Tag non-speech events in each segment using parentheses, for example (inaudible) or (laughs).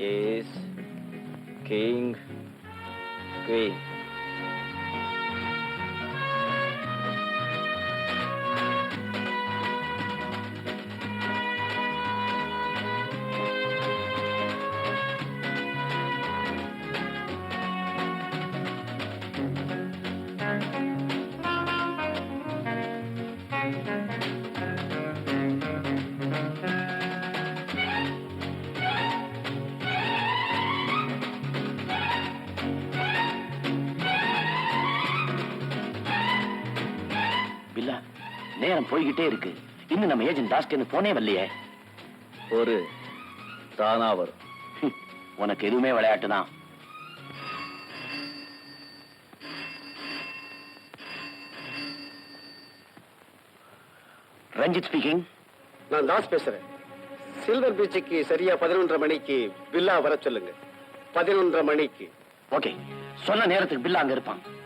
is king queen. நேரம் போய்கிட்டே இருக்கு. இன்னும் நம்ம ஏஜென்ட் தாஸ்கேன்னு போனே வரலையே. ஒரு தானா வரும். (laughs) உனக்கு எதுவுமே விளையாட்டு தான் ரஞ்சித் ஸ்பீக்கிங் நான் தாஸ் பேசுறேன். சில்வர் பீச்சுக்கு சரியா பதினொன்றரை மணிக்கு வில்லா வர சொல்லுங்க. பதினொன்றரை மணிக்கு. ஓகே சொன்ன நேரத்துக்கு பில்லா அங்க இருப்பான்.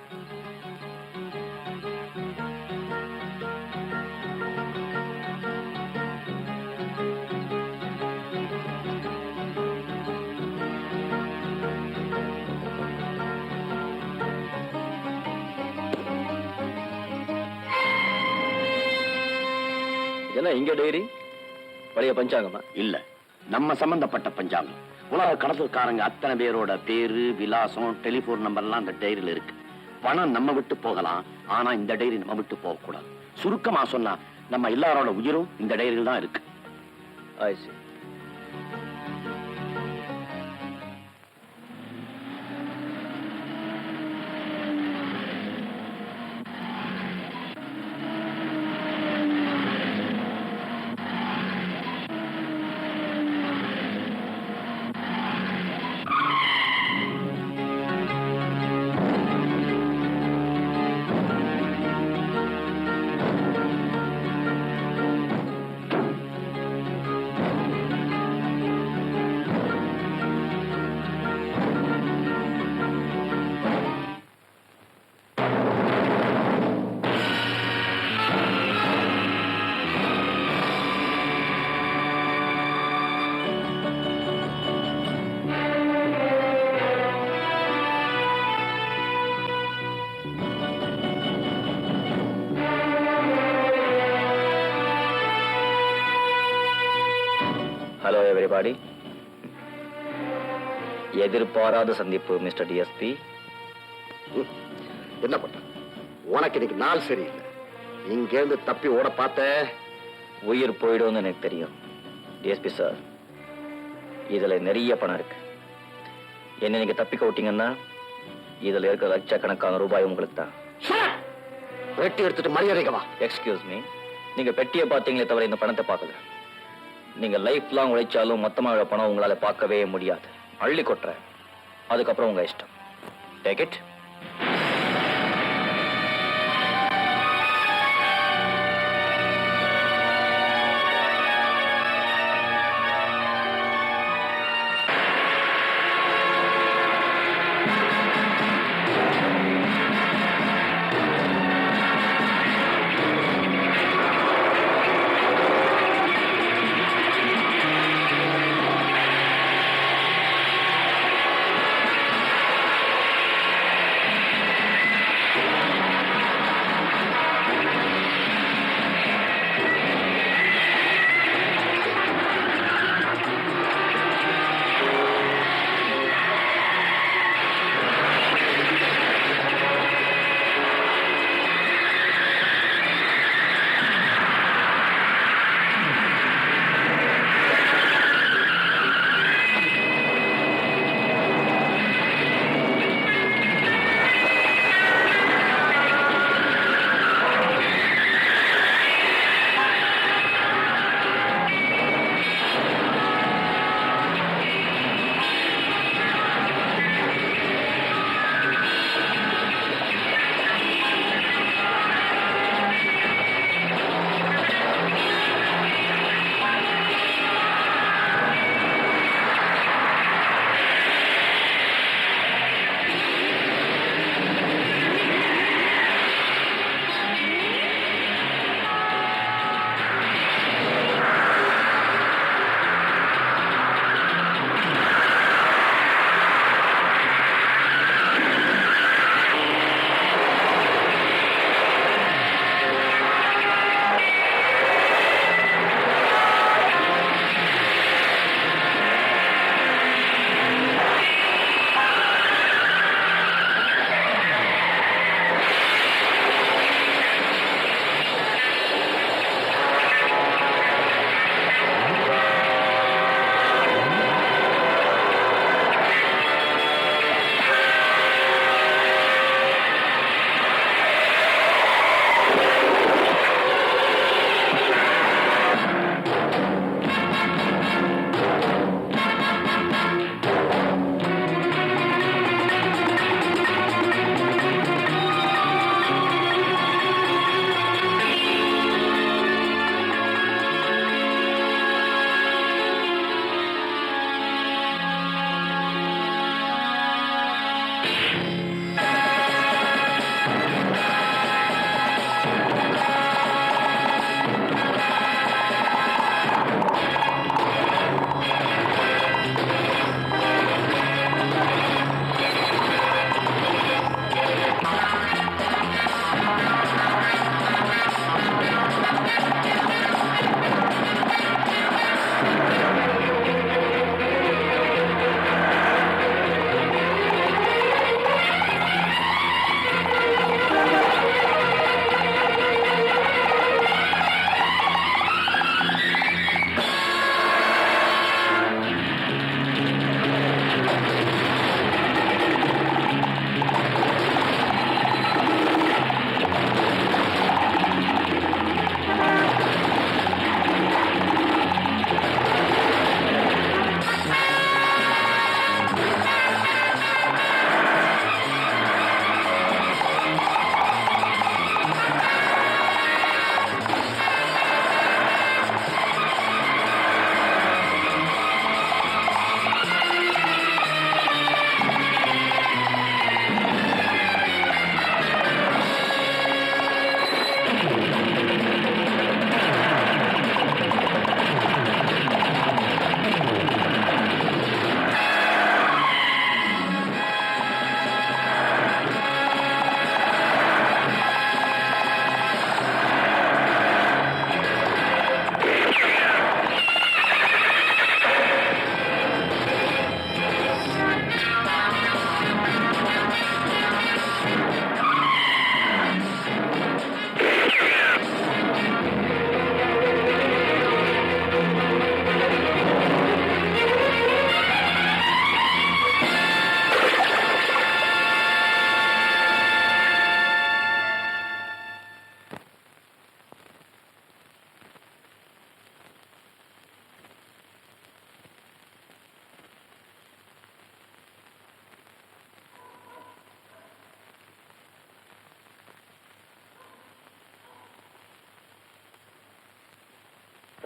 இதெல்லாம் இங்க டைரி பழைய பஞ்சாங்கமா? இல்ல நம்ம சம்பந்தப்பட்ட பஞ்சாங்கம். உலக கடத்தல்காரங்க அத்தனை பேரோட பேரு விலாசம் டெலிபோன் நம்பர்லாம் அந்த டைரியில இருக்கு. பணம் நம்ம விட்டு போகலாம் ஆனா இந்த டைரி நம்ம விட்டு போக கூடாது சுருக்கமா சொன்னா நம்ம எல்லாரோட உயிரும் இந்த டைரியில் தான் இருக்கு. I எவ்ரிபாடி எதிர்பாராத சந்திப்பு மிஸ்டர் டிஎஸ்பி என்ன பண்ற? உனக்கு இன்னைக்கு நாள் சரியில்லை. இங்க இருந்து தப்பி ஓட பார்த்த? உயிர் போயிடும்னு எனக்கு தெரியும் டிஎஸ்பி சார் இதுல நிறைய பணம் இருக்கு. என்ன நீங்க தப்பிக்க விட்டீங்கன்னா இதுல இருக்கிற லட்சக்கணக்கான ரூபாய் உங்களுக்கு தான். வெட்டி எடுத்துட்டு மரியாதைக்கு வா. எக்ஸ்கியூஸ் மீ நீங்க பெட்டியை பார்த்தீங்களே தவிர இந்த பணத்தை பார்க்கல. நீங்க லைஃப் லாங் உழைச்சாலும் மொத்தமாக பணம் உங்களால பார்க்கவே முடியாது. அள்ளி கொட்டுறேன். அதுக்கப்புறம் உங்க இஷ்டம். டேக் இட்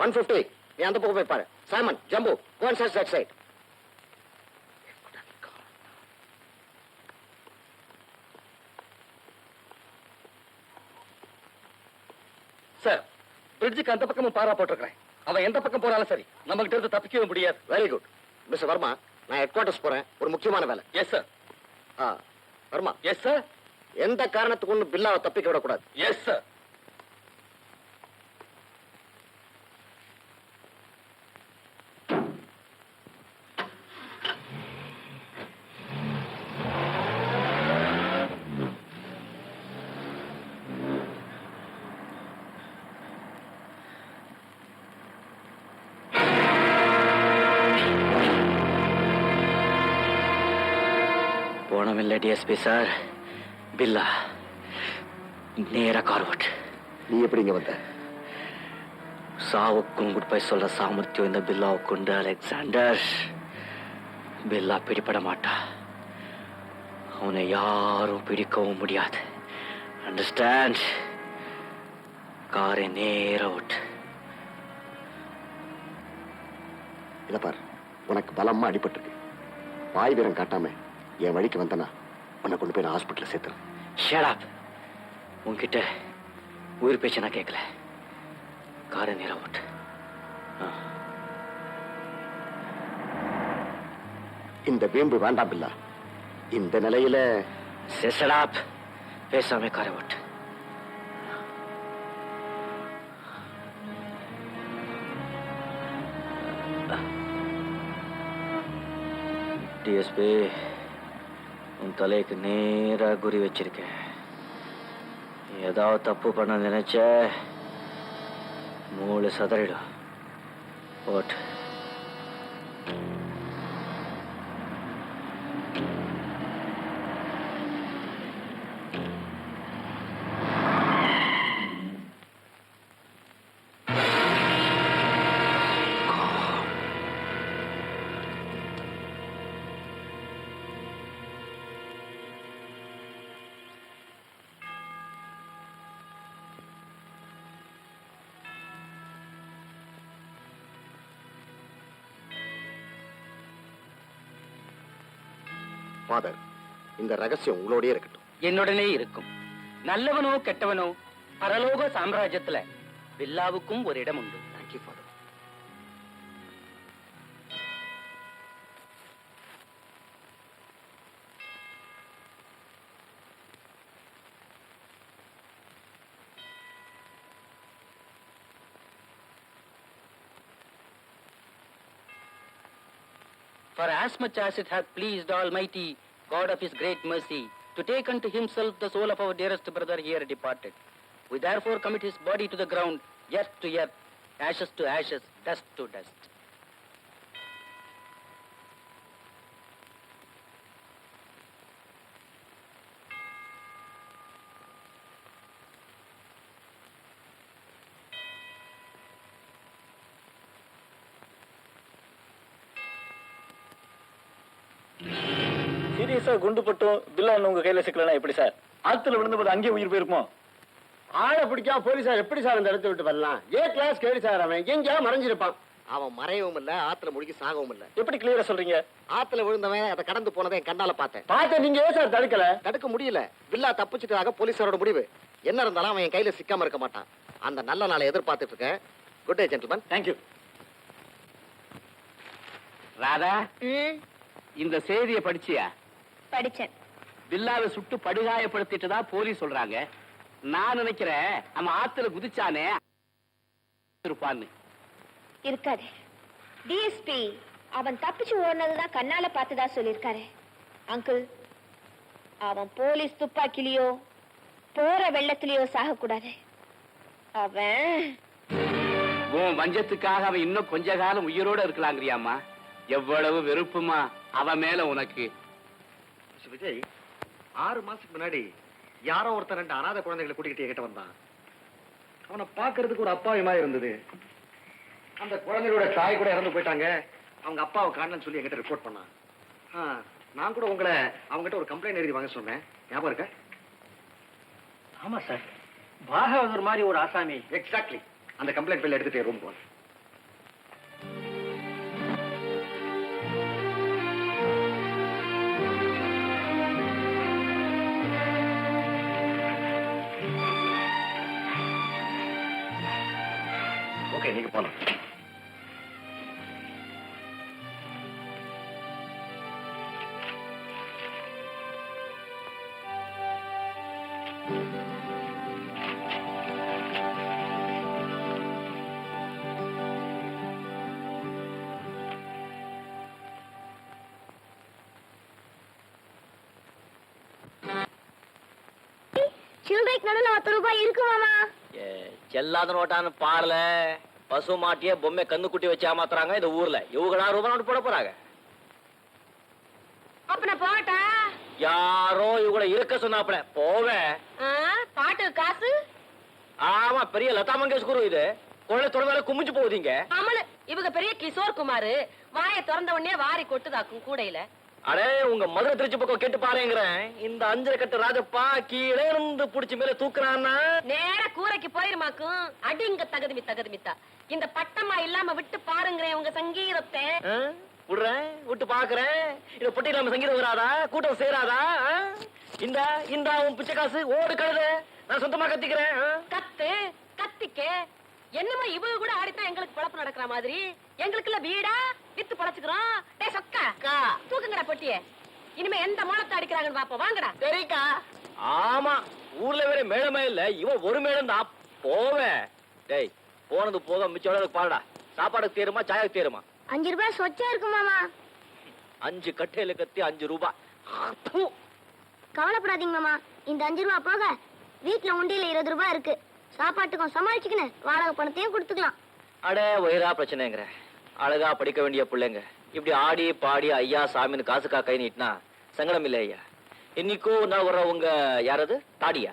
ஒன் பிப்டி நீ அந்த பக்கம் போய் பாரு. சாமன் ஜம்பு கோன் சைட் சைட் சைட் சார் பிரிட்ஜுக்கு அந்த பக்கமும் பாரா போட்டிருக்கிறேன். அவன் எந்த பக்கம் போனாலும் சரி நம்ம கிட்ட இருந்து தப்பிக்கவே முடியாது. வெரி குட் மிஸ்டர் வர்மா நான் ஹெட் குவார்டர்ஸ் போறேன். ஒரு முக்கியமான வேலை. எஸ் சார் ஆ வர்மா. எஸ் சார் எந்த காரணத்துக்கு ஒன்றும் பில்லாவை தப்பிக்க விடக்கூடாது. எஸ் சார் போனமில்லை டிஎஸ்பி சார் பில்லா நேரா கார்வட் நீ எப்படி இங்க வந்த? சாவுக்கும் குட் பை சொல்ற சாமர்த்தியம் இந்த பில்லாவுக்கு உண்டு அலெக்சாண்டர். பில்லா பிடிபட மாட்டா. அவனை யாரும் பிடிக்கவும் முடியாது. அண்டர்ஸ்டாண்ட் காரை நேர விட்டு இத பார் உனக்கு பலமா அடிபட்டிருக்கு. வாய் வீரம் காட்டாம என் வழிக்கு வந்தனா உன்னை கொண்டு போய் நான் ஹாஸ்பிட்டல்ல சேர்த்துறேன். ஷேடாப் உன்கிட்ட உயிர் பேச்சு நான் கேட்கல காரை நேர விட்டு இந்த வீம்பு வேண்டாம் பில்லா இந்த நிலையில செசடாப் பேசாம காரை விட்டு டிஎஸ்பி. உன் தலைக்கு நேராக குறி வச்சிருக்கேன். ஏதாவது தப்பு பண்ண நினைச்ச மூளை சதறிடும். ஓட்டு இந்த ரகசியம் உங்களோடயே இருக்கட்டும். என்னுடனே இருக்கும். நல்லவனோ கெட்டவனோ பரலோக சாம்ராஜ்யத்துல பில்லாவுக்கும் ஒரு இடம் உண்டு. Thank you father For as much as it hath pleased Almighty God of His great mercy to take unto Himself the soul of our dearest brother here departed, we therefore commit his body to the ground, earth to earth, ashes to ashes, dust to dust. சீரியஸா குண்டு பட்டும் பில்லான் உங்க கையில சிக்கலனா எப்படி sir? ஆத்துல விழுந்தபோது அங்கேயே உயிர் போயிருக்குமோ? ஆளை பிடிக்காம போலீஸார் எப்படி சார் இந்த இடத்த விட்டு வரலாம்? ஏ கிளாஸ் கேடு சார் அவன். எங்கேயா மறைஞ்சிருப்பான். அவன் மறையவும் இல்ல ஆத்துல முழுகி சாகவும் இல்ல. எப்படி கிளியரா சொல்றீங்க? ஆத்துல விழுந்தவன் அதை கடந்து போனதை என் கண்ணால பார்த்தேன். பார்த்த நீங்க ஏன் சார் தடுக்கல? தடுக்க முடியல. பில்லா தப்பிச்சிட்டதாக போலீஸாரோட முடிவு. என்ன இருந்தாலும் அவன் என் கையில சிக்காம இருக்க மாட்டான். அந்த நல்ல நாளை எதிர்பார்த்துட்டு இருக்கேன். Good day gentleman thank you Radha இந்த செய்தியை படிச்சியா? படிச்சேன். பில்லாவை சுட்டு படுகாயப்படுத்திட்டதா போலீஸ் சொல்றாங்க. நான் நினைக்கிறேன் நம்ம ஆத்துல குதிச்சானே. இருப்பான்னு. இருக்காது. டிஎஸ்பி அவன் தப்பிச்சு ஓடினதுதான் கண்ணால பார்த்ததா சொல்லியிருக்காரு. அங்கிள் அவன் போலீஸ் துப்பாக்கிலேயோ போற வெள்ளத்திலேயோ சாகக்கூடாது. அவன் உன் வஞ்சத்துக்காக அவன் இன்னும் கொஞ்ச காலம் உயிரோட இருக்கலாங்கிறியாமா எவ்வளவு வெறுப்புமா. அவன் மேல உனக்கு விஜய் ஆறு மாசத்துக்கு முன்னாடி யாரோ ஒருத்தர் ரெண்டு அனாதை குழந்தைகளை கூட்டிக்கிட்டு என்கிட்ட வந்தான். அவனை பார்க்கிறதுக்கு ஒரு அப்பாவியமா இருந்தது. அந்த குழந்தைகளோட தாய் கூட இறந்து போயிட்டாங்க. அவங்க அப்பாவை காணலன்னு சொல்லி என்கிட்ட ரிப்போர்ட் பண்ணான். நான் கூட உங்களை அவங்ககிட்ட ஒரு கம்ப்ளைண்ட் எழுதி வாங்க சொன்னேன். ஞாபகம் இருக்க? ஆமா சார். பாகவதர் மாதிரி ஒரு ஆசாமி. எக்ஸாக்ட்லி அந்த கம்ப்ளைண்ட் பில் எடுத்துட்டு ரூம் போனேன் போலாம். சில்லறைக்கு நடுவில் பத்து ரூபாய் இருக்கு மாமா. செல்லாத நோட்டான்னு பாடல பசு மாட்டியே பொம்மை கண்ணு குட்டி வச்சு ஏமாத்துறாங்க இந்த ஊர்ல. இவங்களா ரூபாய் நோட்டு போட போறாங்க. அப்ப நான் போகட்டா? யாரோ இவங்கள இருக்க சொன்னாப்ல போவேன். பாட்டு காசு? ஆமா பெரிய லதா மங்கேஷ்கர் இது. குழந்தை தொடர்ந்தால குமிஞ்சு போகுதீங்க. அமலு இவங்க பெரிய கிஷோர் குமார். வாயை திறந்த உடனே வாரி கொட்டுதாக்கும் கூடையில. அடே உங்க மதுரை திருச்சி பக்கம் கேட்டு பாருங்கிறேன். இந்த அஞ்சரை கட்டு ராஜப்பா கீழே இருந்து புடிச்சு மேல தூக்குறான்னா? நேர கூரைக்கு போயிருமாக்கும். அடிங்க தகுதிமி தகுதிமித்தா இந்த பட்டமா இல்லாம விட்டு பாருங்கிறேன் உங்க சங்கீதத்தை? விடுறேன் விட்டு பாக்குறேன் இத பொட்டி இல்லாம சங்கீதம் வராதா? கூட்டம் சேராதா? இந்தா இந்தா உன் பிச்சை காசு. ஓடு கழுத. நான் சொந்தமா கத்திக்கிறேன்? கத்து கத்திக்க. என்னமோ இவங்க கூட ஆடித்தான் எங்களுக்கு பொழப்பு நடக்கிற மாதிரி. எங்களுக்குள்ள வீடா? வித்து பொழைச்சுக்கிறோம் டேய் சொக்கா. தூக்குங்கடா பொட்டிய. இனிமே எந்த மூலத்தை அடிக்கிறாங்கன்னு பாப்போம். வாங்கடா. சரிக்கா. ஆமா ஊர்ல வேற மேளமே இல்ல. இவன் ஒரு மேளம் தான் போவேன். டேய் போனது போக மிச்சம் பாடா சாப்பாடுக்கு தேருமா சாயக்கு தேருமா? அஞ்சு ரூபாய் சொச்சா இருக்கு மாமா. அஞ்சு கட்டையில கத்தி அஞ்சு ரூபாய். ப்பு. கவலைப்படாதீங்க மாமா. இந்த அஞ்சு ரூபாய் போக வீட்டுல உண்டியில இருபது ரூபாய் இருக்கு. சாப்பாட்டுக்கும் சமாளிச்சுக்கின்னு வாடகை பணத்தையும் கொடுத்துக்கலாம். அட உயரா பிரச்சனைங்கிற. அழகா படிக்க வேண்டிய பிள்ளைங்க. இப்படி ஆடி பாடி ஐயா சாமின்னு காசுக்கா கை நீட்டினா சங்கடம் இல்லை ஐயா. இன்னைக்கும் நாள் வர்றவங்க யாரது? தாடியா?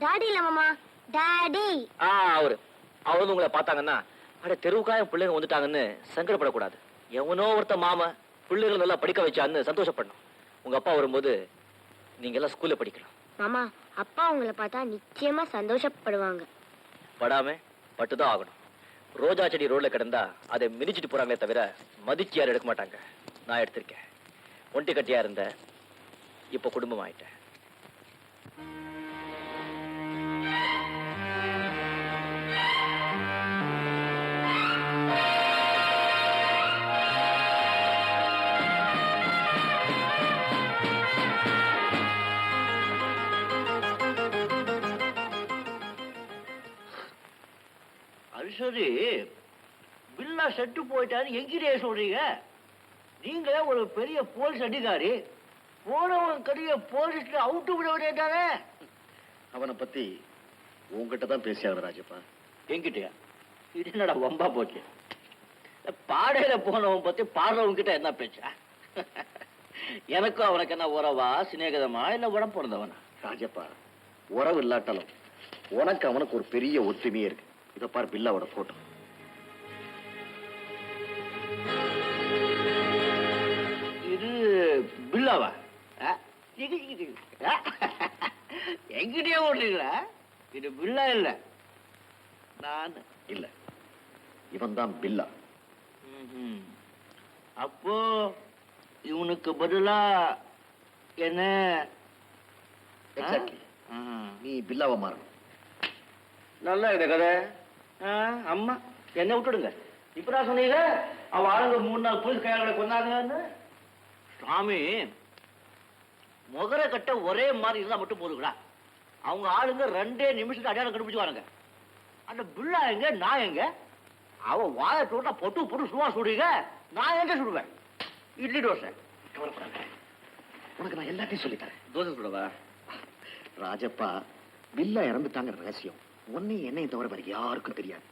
டாடி இல்ல மாமா. டாடி ஆ அவரு. வந்து உங்களை பார்த்தாங்கன்னா அட தெருவுக்காயம் பிள்ளைங்க வந்துட்டாங்கன்னு சங்கடப்படக்கூடாது. எவனோ ஒருத்த மாமா பிள்ளைகளை நல்லா படிக்க வச்சான்னு சந்தோஷப்படணும். உங்க அப்பா வரும்போது நீங்க எல்லாம் ஸ்கூல்ல படிக்கலாம். மாமா அப்பா உங்களை பார்த்தா நிச்சயமா சந்தோஷப்படுவாங்க. படாம பட்டுதான் ஆகணும். ரோஜா செடி ரோட்ல கிடந்தா அதை மிதிச்சிட்டு போறாங்களே தவிர மதிச்சு யாரும் எடுக்க மாட்டாங்க. நான் எடுத்திருக்கேன். ஒண்டி கட்டியா இருந்த இப்ப குடும்பம் ஆயிட்டேன் சரி பில்லா செட்டு போயிட்டாரு எங்கிட்டே சொல்றீங்க. நீங்க ஒரு பெரிய போலீஸ் அதிகாரி போனவன் கடைய போலீஸ்ல அவுட்டு விட வேண்டியதானே அவனை பத்தி உங்ககிட்ட தான் பேசியாகணும் ராஜப்பா. என்கிட்டயா? இது என்னடா வம்பா போச்சு? பாடையில போனவன் பத்தி பாடுறவங்க கிட்ட என்ன பேச்சா? எனக்கும் அவனுக்கு என்ன உறவா சிநேகிதமா இல்ல உடம்பு பிறந்தவனா ராஜப்பா உறவு இல்லாட்டாலும் உனக்கு அவனுக்கு ஒரு பெரிய ஒற்றுமையே இருக்கு. இத பார் பில்லாவோட போட்டோ இது பில்லாவா? என்கிட்டயே ஓடுறீங்களா? இது பில்லா இல்ல? நான் இல்ல. இவன் தான் பில்லா. அப்போ இவனுக்கு பதிலா என்ன? நீ பில்லாவை மாறணும். நல்லா ಇದೆ கதை. அம்மா. என்ன விட்டுடுங்க. இப்பதான் சொன்னீங்க அவ ஆளுங்க மூணு நாள் போலீஸ் கையாளர்களை கொண்டாங்கன்னு சாமி முகர கட்ட ஒரே மாதிரி இருந்தா மட்டும் போதுங்களா? அவங்க ஆளுங்க ரெண்டே நிமிஷத்துக்கு அடையாளம் கண்டுபிடிச்சுவாருங்க அந்த பிள்ளா எங்க நான் எங்க? அவ வாயை போட்டா பொட்டு பொட்டு சும்மா சுடுங்க நான் எங்க சுடுவேன்? இட்லி தோசை. உனக்கு நான் எல்லாத்தையும் சொல்லித்தரேன் தோசை சுடவா? ராஜப்பா பில்லா இறந்துட்டாங்க ரகசியம். உன்னையும் என்னையும் தவிர வேற யாருக்கும் தெரியாது.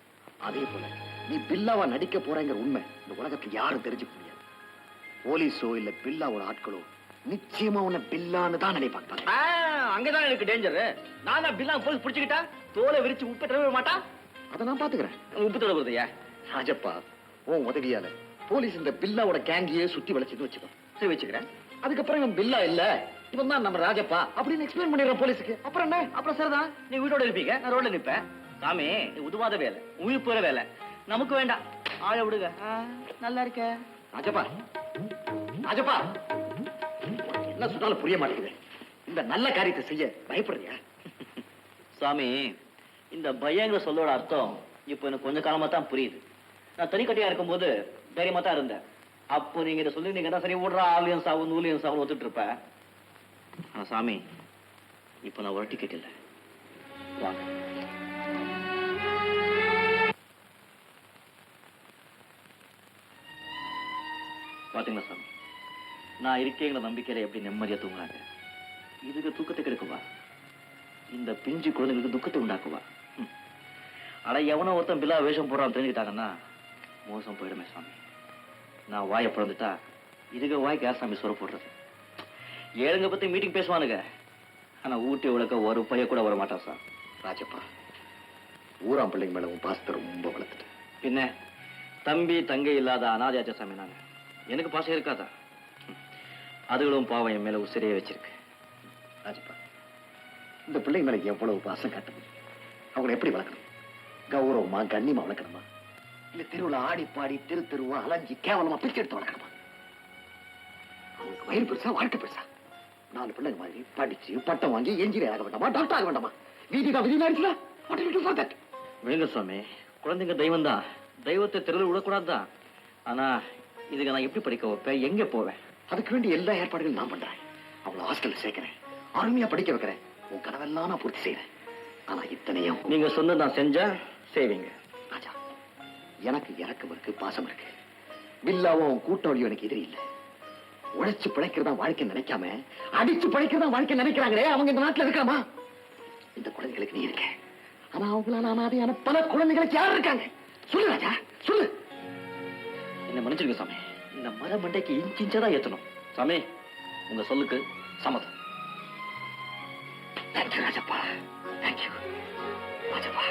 அதே போல நீ பில்லாவா நடிக்க போறேங்கிற உண்மை இந்த உலகத்துல யாரும் தெரிஞ்சுக்க முடியாது. போலீஸோ இல்ல பில்லாவோட ஆட்களோ நிச்சயமா உன்னை பில்லான்னு தான் நினைப்பாங்க. அங்கதான் எனக்கு டேஞ்சர் நான் தான் பில்லா போலீஸ் பிடிச்சுக்கிட்டா தோலை விரிச்சு உப்பு தடவை மாட்டா? அதை நான் பாத்துக்கிறேன். உப்பு தடவுறதையா? ராஜப்பா உன் உதவியால போலீஸ் இந்த பில்லாவோட கேங்கியே சுத்தி வளைச்சது வச்சுக்கோ. சரி வச்சுக்கிறேன். அதுக்கப்புறம் இவன் பில்லா இல்ல? இவன் தான் நம்ம ராஜப்பா அப்படின்னு எக்ஸ்பிளைன் பண்ணிடுறோம் போலீஸுக்கு அப்புறம் என்ன? அப்புறம் சரிதான். நீ வீட்டோட இருப்பீங்க. நான் ரோட்ல நிப்பேன் சாமி நீ உதுவாத வேலை. உயிர் போற வேலை. நமக்கு வேண்டாம். ஆளை விடுங்க. நல்லா இருக்க. ராஜப்பா. ராஜப்பா. என்ன சொன்னாலும் புரிய மாட்டேங்குது. இந்த நல்ல காரியத்தை செய்ய பயப்படுறியா? சாமி இந்த பயங்கிற சொல்லோட அர்த்தம் இப்போ எனக்கு கொஞ்ச காலமா தான் புரியுது. நான் தனிக்கட்டியா இருக்கும்போது தைரியமா தான் இருந்தேன். அப்போ நீங்க இதை சொல்லிருந்தீங்கன்னா சரி விடுறா ஆலியன் சாவு நூலியம் சாவு ஒத்துட்டு இருப்பேன். சாமி. இப்போ நான் ஒரு டிக்கெட் இல்லை. வாங்க பார்த்தீங்களா சாமி? நான் இருக்கேங்கிற நம்பிக்கையில எப்படி நிம்மதியாக தூங்குறாங்க? இதுக்கு தூக்கத்தை கெடுக்குவா இந்த பிஞ்சு குழந்தைங்களுக்கு துக்கத்தை உண்டாக்குவா? ஆனால் அட எவனோ ஒருத்தன் பில்லா வேஷம் போடுறான் தெரிஞ்சுக்கிட்டாங்கன்னா மோசம் போயிடுமே சாமி. நான் வாயை பிறந்துட்டா இதுக்கு வாய்க்கு யார் சாமி சொர போடுறது? ஏழுங்க பத்தி மீட்டிங் பேசுவானுங்க. ஆனா ஊட்டி உலக ஒரு பைய கூட வர மாட்டான் சார். ராஜப்பா. ஊராம் பிள்ளைங்க மேல உன் பாசத்தை ரொம்ப வளர்த்துட்டேன் பின்ன தம்பி தங்கை இல்லாத அனாதையாச்ச சாமி நாங்க எனக்கு பாசம் இருக்காதா. அதுகளும் பாவம் என் மேல உசிரியே வச்சிருக்கு. ராஜப்பா. இந்த பிள்ளைங்க மேல எவ்வளவு பாசம் காட்டணும் அவங்களை எப்படி வளர்க்கணும்? கௌரவமா கண்ணியமா வளர்க்கணுமா? இல்ல தெருவுல ஆடி பாடி தெரு தெருவா அலைஞ்சி கேவலமா பிச்சை எடுத்து வளர்க்கணுமா? அவங்களுக்கு வயிறு பெருசா வாழ்க்கை பெருசா? நாலு பிள்ளைங்க மாதிரி படிச்சு பட்டம் வாங்கி என்ஜினியர் ஆக வேண்டாமா டாக்டர் ஆக வேண்டாமா? வீதிக்கா விதி ஆயிடுச்சுல? விழுங்க சுவாமி குழந்தைங்க தெய்வம் தான். தெய்வத்தை தெருவில் விடக்கூடாதுதான் ஆனா இதுக்கு நான் எப்படி படிக்க வைப்பேன்? எங்க போவேன்? அதுக்கு வேண்டிய எல்லா ஏற்பாடுகளும் நான் பண்றேன். அவளை ஹாஸ்டல்ல சேர்க்கிறேன். அருமையா படிக்க வைக்கிறேன். உன் கனவெல்லாம் நான் பூர்த்தி செய்யறேன் ஆனா இத்தனையும் நீங்க சொன்னது நான் செஞ்சா செய்வீங்க. ராஜா எனக்கு இறக்கம் இருக்கு பாசம் இருக்கு. வில்லாவும் கூட்டாளியும் எனக்கு எதிரி இல்ல. உழைச்சு பிழைக்கிறதா வாழ்க்கை நினைக்காம அடிச்சு பிழைக்கிறதா வாழ்க்கை நினைக்கிறாங்களே அவங்க இந்த நாட்டுல இருக்காமா இந்த குழந்தைகளுக்கு நீ இருக்க. ஆனா அவங்களால அனாதையான பல குழந்தைகளுக்கு யார் இருக்காங்க? சொல்லு ராஜா சொல்லு. என்ன மன்னிச்சிருக்க சாமி. இந்த மர மண்டைக்கு இன்ச் இன்ச்சா தான் ஏத்தணும். சாமி உங்க சொல்லுக்கு சம்மதம். Thank you Rajappa. Thank you Rajappa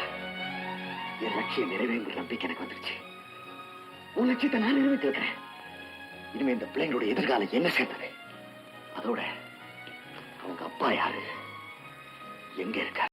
என் லட்சியம் நிறைவேங்கிற நம்பிக்கை எனக்கு வந்துருச்சு. உன் லட்சியத்தை நான் நிறைவேற்றி இருக்கிறேன் இனிமே இந்த பிள்ளைங்களோட எதிர்காலம் என்ன சேர்ந்தது? அதோட அவங்க அப்பா யாரு? எங்க இருக்காரு?